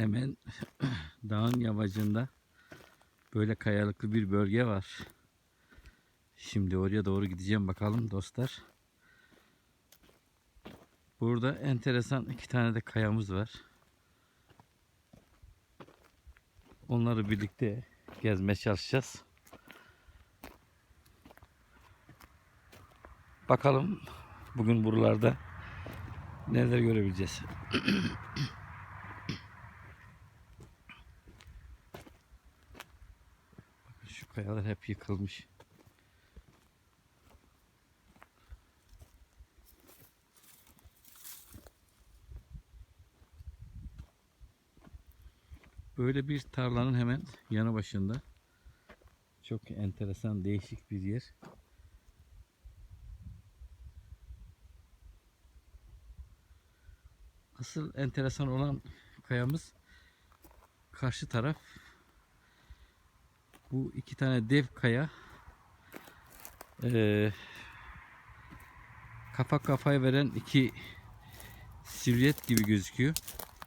Hemen dağın yamacında böyle kayalıklı bir bölge var. Şimdi oraya doğru gideceğim bakalım dostlar. Burada enteresan iki tane de kayamız var. Onları birlikte gezmeye çalışacağız. Bakalım bugün buralarda neler görebileceğiz. Bakın şu kayalar hep yıkılmış. Böyle bir tarlanın hemen yanı başında. Çok enteresan, değişik bir yer. Asıl enteresan olan kayamız karşı taraf. Bu iki tane dev kaya eee, kafa kafaya veren iki silüet gibi gözüküyor.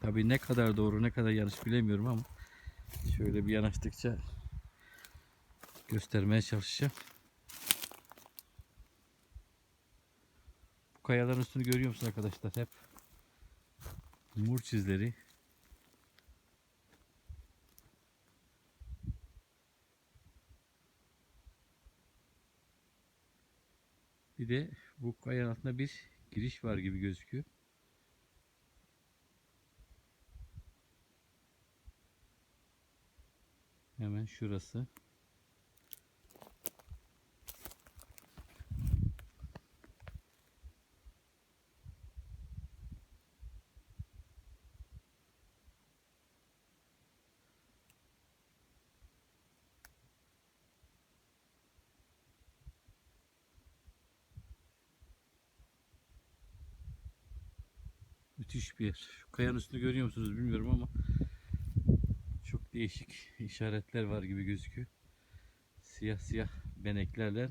Tabii ne kadar doğru ne kadar yanlış bilemiyorum ama şöyle bir yanaştıkça göstermeye çalışacağım. Bu kayaların üstünü görüyor musun arkadaşlar? Hep murç izleri. Bir de bu kayanın altında bir giriş var gibi gözüküyor. Hemen şurası. Müthiş bir yer. Şu kayanın üstünü görüyor musunuz bilmiyorum ama çok değişik işaretler var gibi gözüküyor. Siyah siyah beneklerle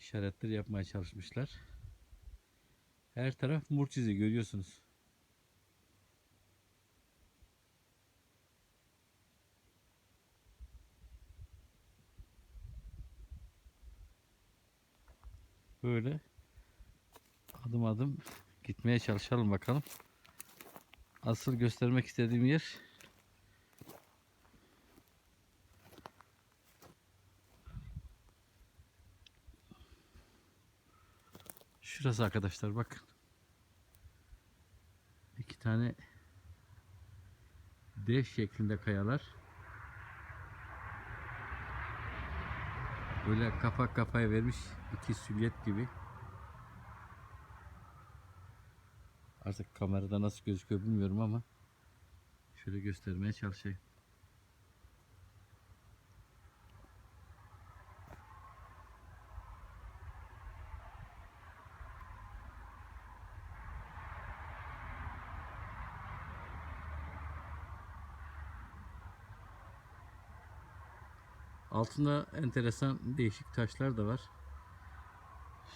işaretler yapmaya çalışmışlar. Her taraf murç izi görüyorsunuz. Böyle adım adım gitmeye çalışalım bakalım. Asıl göstermek istediğim yer Şurası arkadaşlar bakın. İki tane dev şeklinde kayalar. Böyle kafa kafaya vermiş iki süliyet gibi. Artık kamerada nasıl gözüküyor bilmiyorum ama şöyle göstermeye çalışayım. Altında enteresan değişik taşlar da var.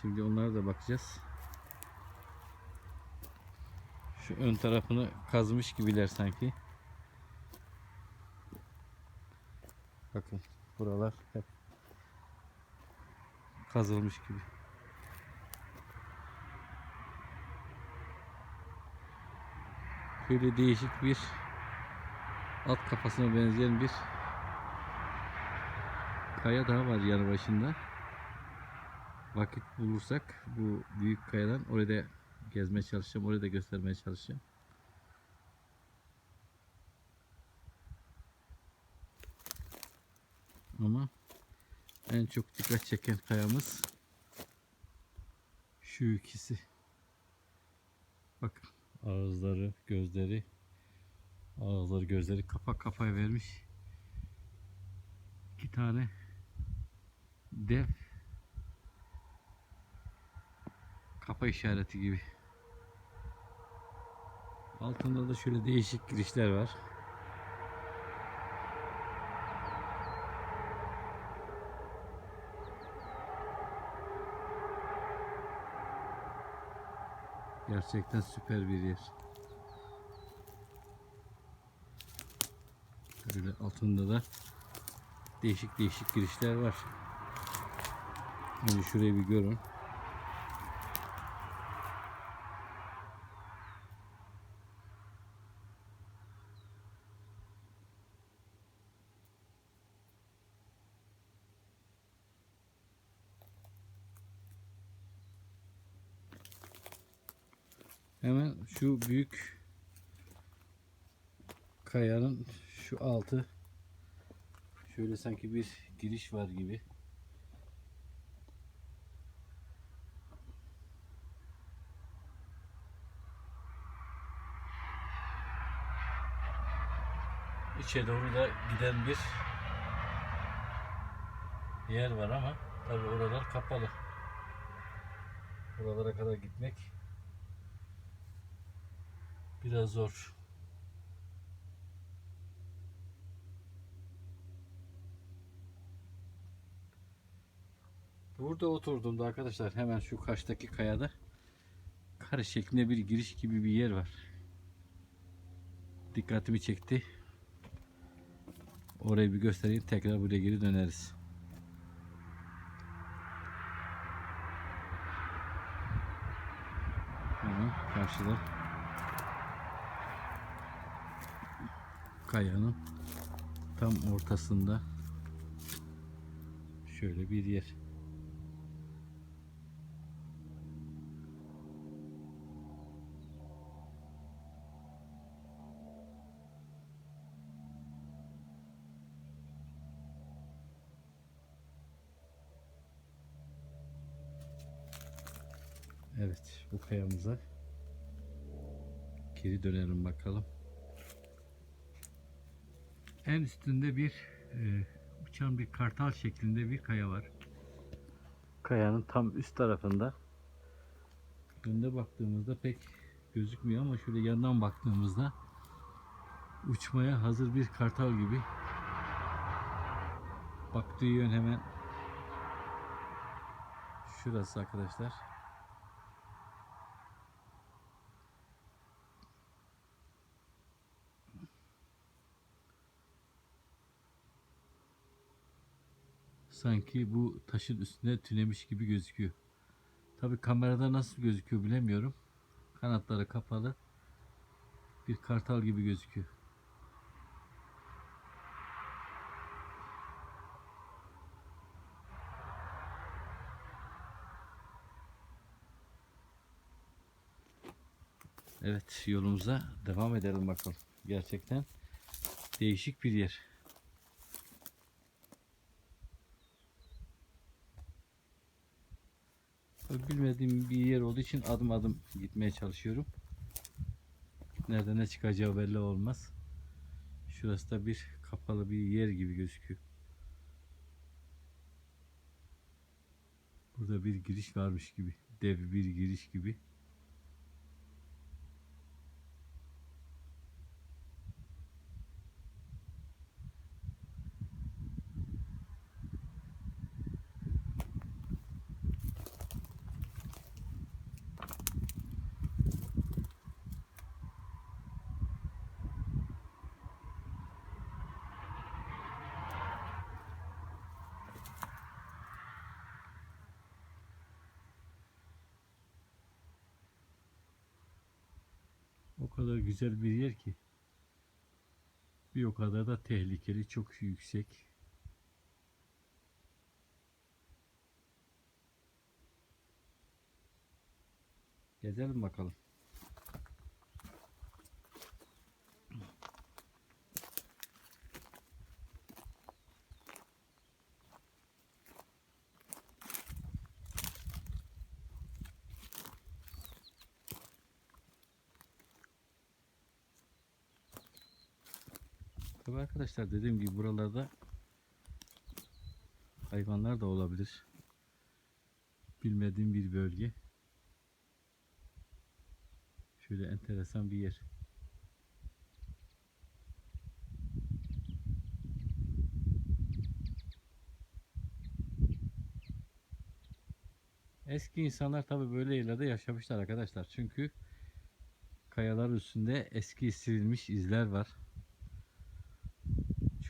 Şimdi onlara da bakacağız. Şu ön tarafını kazmış gibiler sanki. Bakın buralar hep kazılmış gibi. Şöyle değişik bir alt kafasına benzeyen bir kaya daha var yanı başında. Vakit bulursak bu büyük kayadan oraya da gezmeye çalışacağım. Orayı da göstermeye çalışacağım. Ama en çok dikkat çeken kayamız şu ikisi. Bakın ağızları, gözleri ağızları, gözleri kapak kafaya vermiş. İki tane dev kafa işareti gibi. Altında da şöyle değişik girişler var. Gerçekten süper bir yer. Şöyle altında da değişik değişik girişler var. Önce şurayı bir görün. Hemen şu büyük kayanın şu altı şöyle sanki bir giriş var gibi. İçe doğru da giden bir yer var ama tabi oralar kapalı. Oralara kadar gitmek biraz zor. Burada oturduğumda arkadaşlar hemen şu karşıdaki kayada kare şeklinde bir giriş gibi bir yer var. Dikkatimi çekti. Orayı bir göstereyim tekrar buraya geri döneriz. Hemen karşıda kayanın tam ortasında şöyle bir yer. Evet bu kayamıza geri dönelim bakalım. En üstünde bir e, uçan bir kartal şeklinde bir kaya var. Kayanın tam üst tarafında. Önde baktığımızda pek gözükmüyor ama şöyle yandan baktığımızda uçmaya hazır bir kartal gibi. Baktığı yön hemen şurası arkadaşlar. Sanki bu taşın üstüne tünemiş gibi gözüküyor. Tabi kamerada nasıl gözüküyor bilemiyorum. Kanatları kapalı. Bir kartal gibi gözüküyor. Evet yolumuza devam edelim bakalım. Gerçekten değişik bir yer. Bilmediğim bir yer olduğu için adım adım gitmeye çalışıyorum. Nerede ne çıkacağı belli olmaz. Şurası da bir kapalı bir yer gibi gözüküyor. Burada bir giriş varmış gibi. Dev bir giriş gibi. Kadar güzel bir yer ki. Bir o kadar da tehlikeli, çok yüksek. Gezelim bakalım. Arkadaşlar dediğim gibi buralarda hayvanlar da olabilir. Bilmediğim bir bölge. Şöyle enteresan bir yer. Eski insanlar tabi böyle yerlerde yaşamışlar arkadaşlar. Çünkü kayalar üstünde eski silinmiş izler var.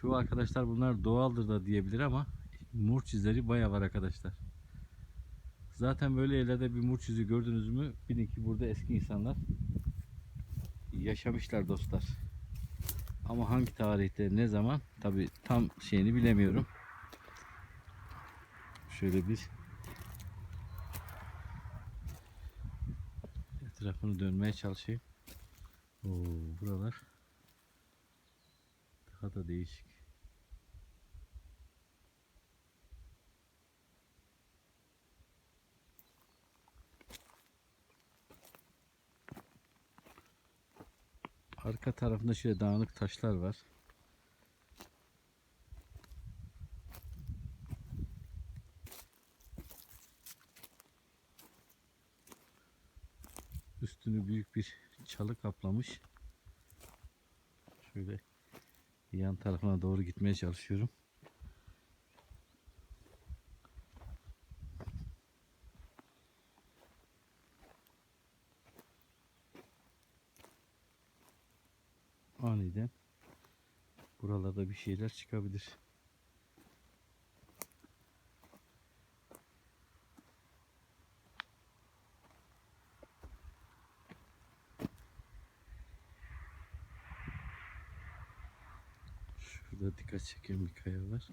Şu arkadaşlar bunlar doğaldır da diyebilir ama murç izleri baya var arkadaşlar. Zaten böyle yerlerde bir murç izi gördünüz mü bilin ki burada eski insanlar yaşamışlar dostlar. Ama hangi tarihte ne zaman tabi tam şeyini bilemiyorum. Şöyle bir etrafını dönmeye çalışayım. Oo, buralar daha da değişik. Arka tarafında şöyle dağınık taşlar var. Üstünü büyük bir çalı kaplamış. Şöyle yan tarafına doğru gitmeye çalışıyorum. Aniden buralarda bir şeyler çıkabilir. Şurada dikkat çeken bir kaya var.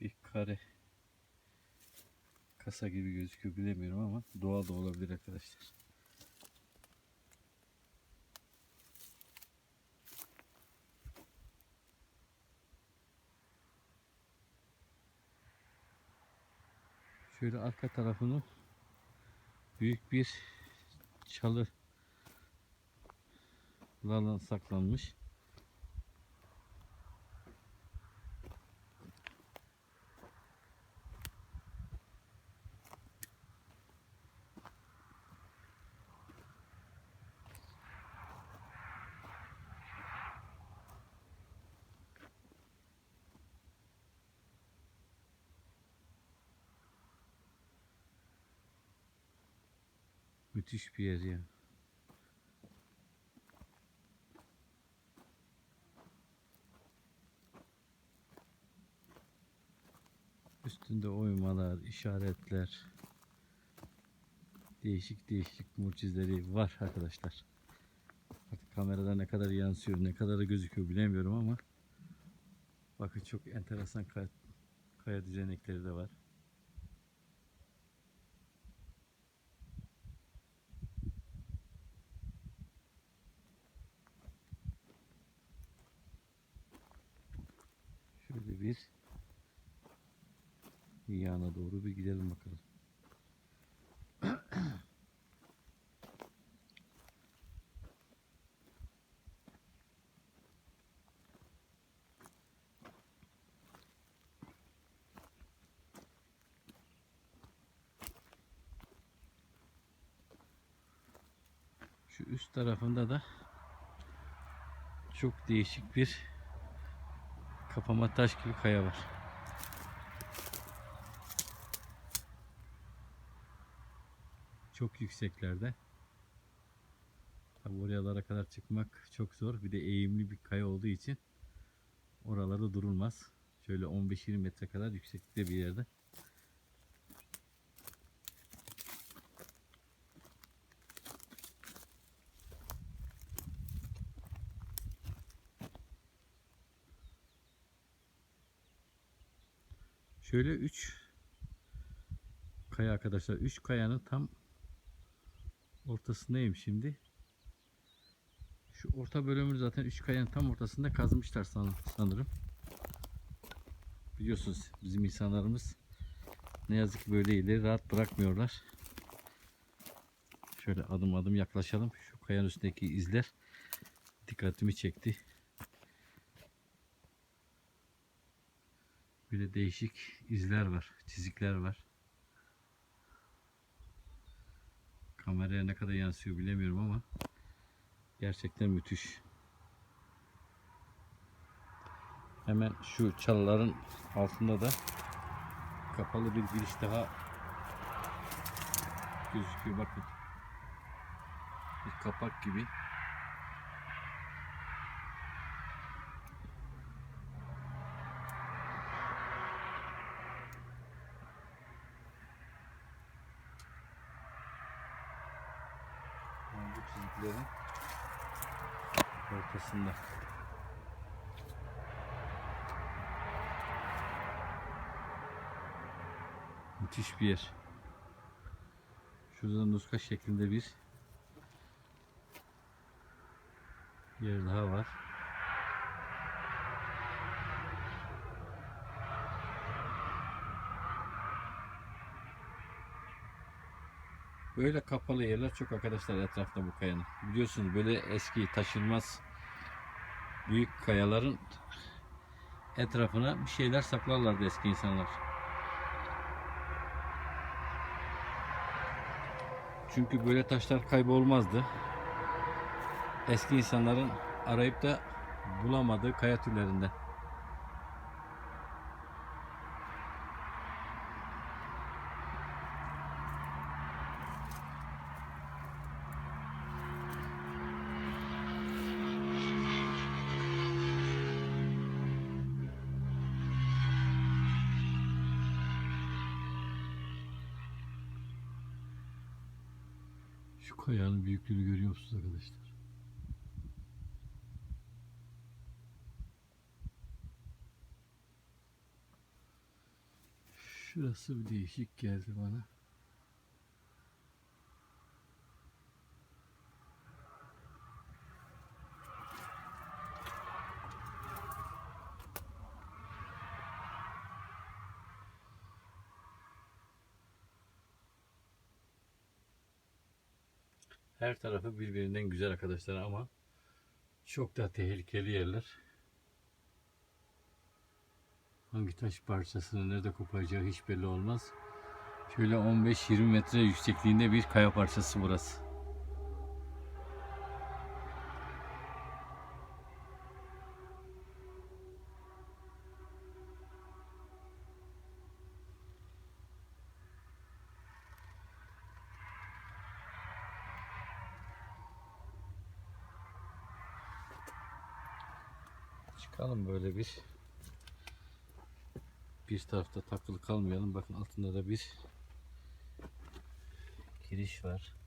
Bir kare kasa gibi gözüküyor bilemiyorum ama doğal da olabilir arkadaşlar. Şöyle arka tarafını büyük bir çalı saklanmış. Müthiş bir yer ya. Üstünde oymalar, işaretler, değişik değişik mucizleri var arkadaşlar. Artık kamerada ne kadar yansıyor, ne kadar gözüküyor bilemiyorum ama bakın çok enteresan kaya, kaya düzenekleri de var. Bir yana doğru bir gidelim bakalım. Şu üst tarafında da çok değişik bir kapama taş gibi kaya var. Çok yükseklerde. Tabi oralara kadar çıkmak çok zor. Bir de eğimli bir kaya olduğu için oralarda durulmaz. Şöyle 15-20 metre kadar yükseklikte bir yerde. Şöyle 3 kaya arkadaşlar. 3 kayanın tam ortasındayım şimdi. Şu orta bölümü zaten 3 kayanın tam ortasında kazmışlar san- sanırım. Biliyorsunuz bizim insanlarımız ne yazık ki böyle ileri rahat bırakmıyorlar. Şöyle adım adım yaklaşalım. Şu kayanın üstündeki izler dikkatimi çekti. De değişik izler var, çizikler var. Kameraya ne kadar yansıyor bilemiyorum ama gerçekten müthiş. Hemen şu çalıların altında da kapalı bir giriş daha gözüküyor bakın. Bir kapak gibi. Yani bu çizgilerin ortasında. Müthiş bir yer. Şurada nuska şeklinde bir yer daha var. Böyle kapalı yerler çok arkadaşlar etrafta bu kayanın. Biliyorsunuz böyle eski taşınmaz büyük kayaların etrafına bir şeyler saklarlardı eski insanlar. Çünkü böyle taşlar kaybolmazdı. Eski insanların arayıp da bulamadığı kaya türlerinden. Büyüklüğünü görüyor arkadaşlar? Şurası bir değişik geldi bana. Her tarafı birbirinden güzel arkadaşlar ama çok da tehlikeli yerler. Hangi taş parçasını nerede kopacağı hiç belli olmaz. Şöyle 15-20 metre yüksekliğinde bir kaya parçası burası. Çıkalım böyle bir bir tarafta takılı kalmayalım. Bakın altında da bir giriş var.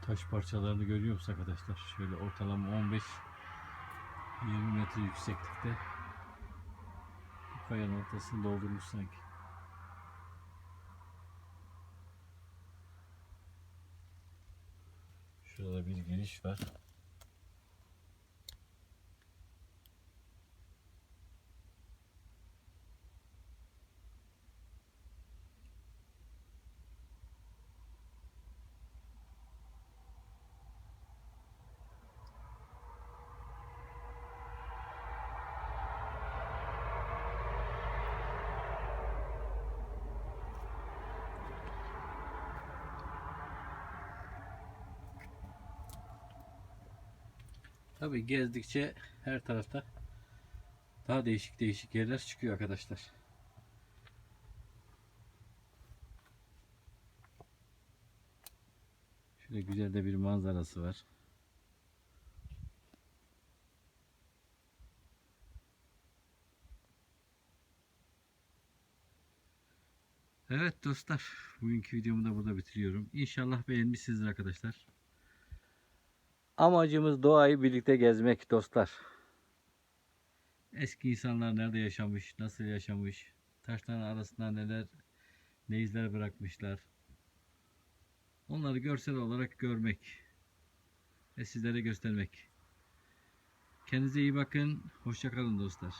Şu taş parçalarını görüyor musunuz arkadaşlar? Şöyle ortalama 15 20 metre yükseklikte bu kayanın ortasını doldurmuş sanki. Şurada bir giriş var. Tabi gezdikçe her tarafta daha değişik değişik yerler çıkıyor arkadaşlar. Şöyle güzel de bir manzarası var. Evet dostlar, bugünkü videomu da burada bitiriyorum. İnşallah beğenmişsinizdir arkadaşlar. Amacımız doğayı birlikte gezmek dostlar. Eski insanlar nerede yaşamış, nasıl yaşamış, taşların arasında neler, ne izler bırakmışlar. Onları görsel olarak görmek ve sizlere göstermek. Kendinize iyi bakın. Hoşçakalın dostlar.